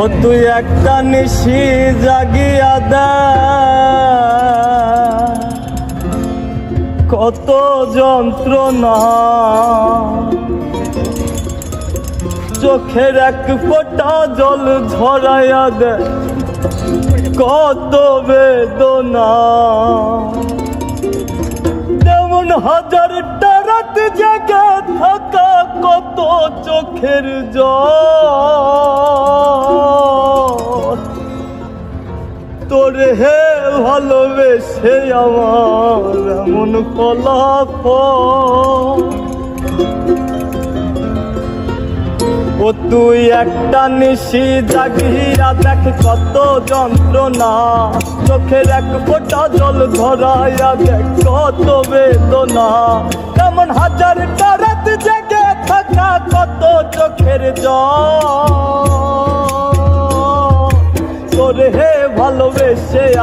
ও তুই একটা নিশি জাগিয়া দে। কত যন্ত্রণা। চোখের এক ফোঁটা জল ঝরাইয়া দে। কত বেদনা। যেমন হাজারটা রাত জেগে থাকা কত চোখের জল। ভালোবেসে আমার এমন ফলাফল। ও তুই একটা নিশি জাগিয়া দেখ কত যন্ত্রণা। চোখের এক ফোঁটা জল ধরাইয়া দেখ কত বেদনা। তেমন হাজার রাত জেগে থাকা কত চোখের জল।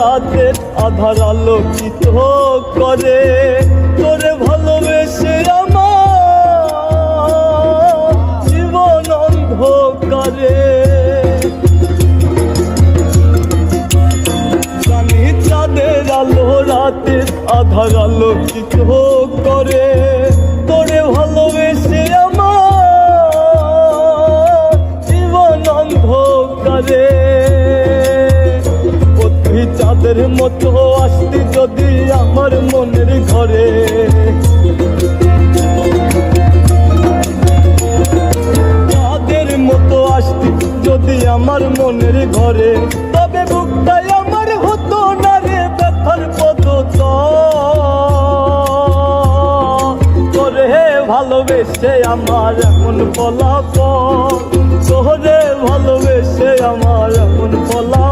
রাতের আধার আলোকিত করে, তোরে ভালোবেসে আমার জীবন অন্ধকারে। আধার আলোকিত করে, তোরে ভালোবেসে আমার চাঁদের মতো আসতি যদি আমার মনের ঘরে। চাঁদের মতো আসতি যদি আমার মনের ঘরে, তবে বুকটাই আমার হতো না রে ব্যথার পদ তোরে ভালোবেসে আমার এমন ফলাফল তোরে ভালোবেসে আমার এমন ফলাফল।